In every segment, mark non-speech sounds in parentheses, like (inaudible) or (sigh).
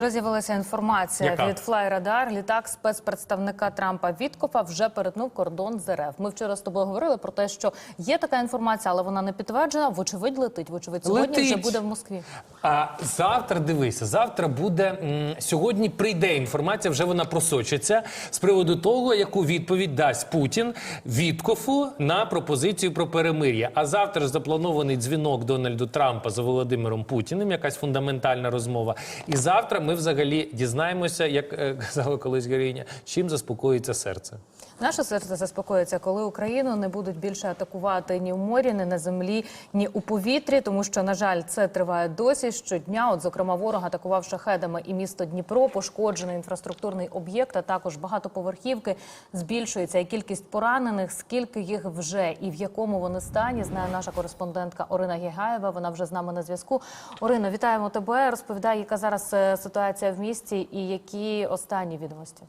Вже З'явилася інформація Яка? від Флайрадар. Літак спецпредставника Трампа Віткофа вже перетнув кордон з РФ. Ми вчора з тобою говорили про те, що є така інформація, але вона не підтверджена. Вочевидь, летить. Вочевидь, сьогодні Летить. вже буде в Москві. А завтра дивися, завтра буде сьогодні. Прийде інформація, вже вона просочиться з приводу того, яку відповідь дасть Путін Віткофу на пропозицію про перемир'я. А завтра ж запланований дзвінок Дональду Трампа за Володимиром Путіним, якась фундаментальна розмова. І завтра ми взагалі дізнаємося, як е, (laughs) казала колись Героїня, чим заспокоїться серце. Наше серце заспокоїться, коли Україну не будуть більше атакувати ні в морі, ні на землі, ні у повітрі, тому що, на жаль, це триває досі щодня. От, зокрема, ворог атакував шахедами і місто Дніпро, пошкоджений інфраструктурний об'єкт, а також багатоповерхівки. Збільшується і кількість поранених. Скільки їх вже і в якому вони стані, знає наша кореспондентка Орина Гігаєва. Вона вже з нами на зв'язку. Орина, вітаємо тебе. Розповідай, яка зараз е, ситуація в місті і які останні відомості.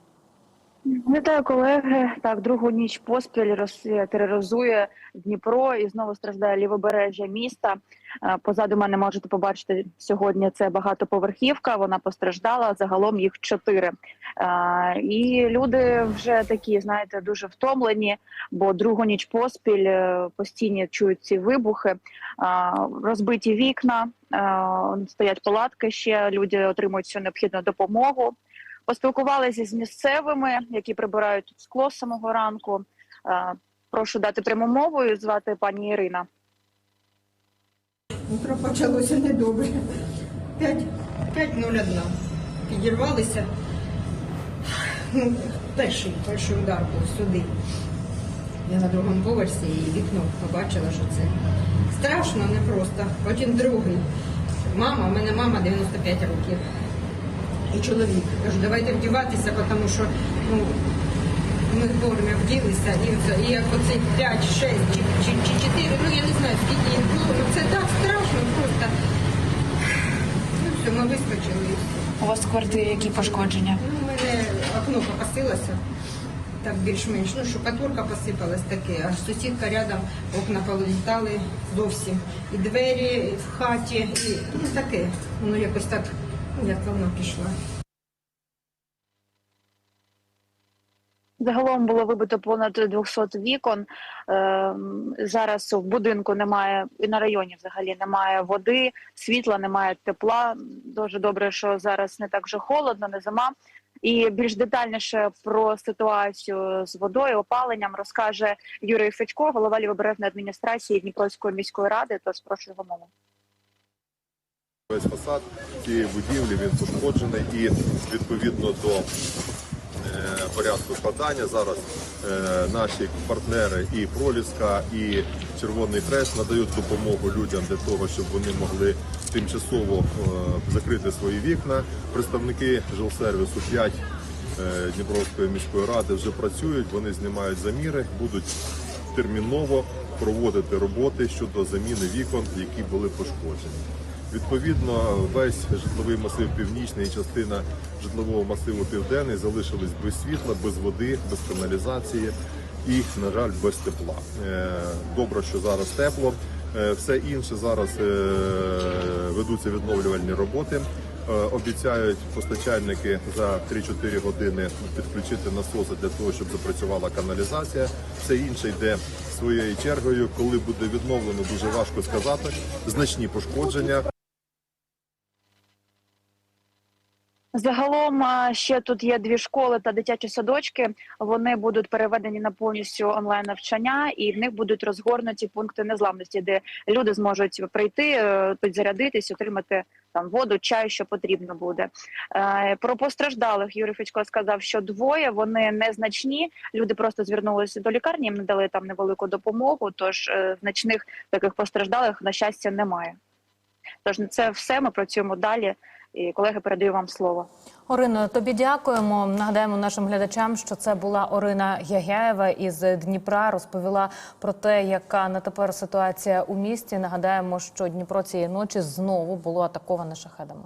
Вітаю колеги. Так, другу ніч поспіль Росія тероризує Дніпро і знову страждає лівобережжя міста. Е, Позаду мене можете побачити сьогодні. Це багатоповерхівка. Вона постраждала. Загалом їх чотири. Е, І люди вже такі, знаєте, дуже втомлені, бо другу ніч поспіль е, постійно чують ці вибухи, розбиті вікна, стоять палатки. Ще люди отримують всю необхідну допомогу. Поспілкувалися з місцевими, які прибирають тут скло з самого ранку. Е, Прошу дати пряму мову. Звати пані Ірина. Утро почалося недобре. 5.01. Підірвалися. Ну, перший, перший удар був сюди. Я на другому поверсі і вікно побачила, що це страшно, не просто. Потім другий. Мама, у мене мама 95 років. І чоловік. Кажу, давайте вдіватися, тому що ну, ми вовремя вділися, і, оце- і як оце 5, 6 чи, чи, чи 4, ну я не знаю, скільки їх було, ну це так страшно просто. Ну все, ми вискочили. і все. У вас в квартирі які пошкодження? Ну, у мене окно покосилося, так більш-менш, ну штукатурка посипалась таке, а сусідка рядом окна політали зовсім. І двері і в хаті, і ну таке, воно якось так, ну як воно пішло. Загалом було вибито понад 200 вікон. Е, Зараз в будинку немає і на районі взагалі немає води, світла, немає тепла. Дуже добре, що зараз не так вже холодно, не зима. І більш детальніше про ситуацію з водою, опаленням розкаже Юрій Федько, голова лівобережної адміністрації Дніпровської міської ради. Тож прошу його мову. Весь фасад цієї будівлі він пошкоджений і відповідно до е, порядку складання зараз е, наші партнери і Проліска, і Червоний Хрест надають допомогу людям для того, щоб вони могли тимчасово е, закрити свої вікна. Представники жилсервісу 5 е, Дніпровської міської ради вже працюють. Вони знімають заміри, будуть терміново проводити роботи щодо заміни вікон, які були пошкоджені. Відповідно, весь житловий масив північний і частина житлового масиву південний залишились без світла, без води, без каналізації і, на жаль, без тепла. Е, Добре, що зараз тепло. Е, Все інше зараз е, ведуться відновлювальні роботи. Обіцяють постачальники за 3-4 години підключити насоси для того, щоб запрацювала каналізація. Все інше йде своєю чергою. Коли буде відновлено, дуже важко сказати. Значні пошкодження. Загалом ще тут є дві школи та дитячі садочки. Вони будуть переведені на повністю онлайн навчання, і в них будуть розгорнуті пункти незламності, де люди зможуть прийти, е, підзарядитись, отримати там воду, чай, що потрібно буде. Е, Про постраждалих Юрій Федько сказав, що двоє вони незначні. Люди просто звернулися до лікарні, їм надали там невелику допомогу. Тож е, значних таких постраждалих на щастя немає. Тож це все. Ми працюємо далі. І колеги передаю вам слово. Орино, тобі дякуємо. Нагадаємо нашим глядачам, що це була Орина Ягяєва із Дніпра. Розповіла про те, яка на тепер ситуація у місті. Нагадаємо, що Дніпро цієї ночі знову було атаковане шахедами.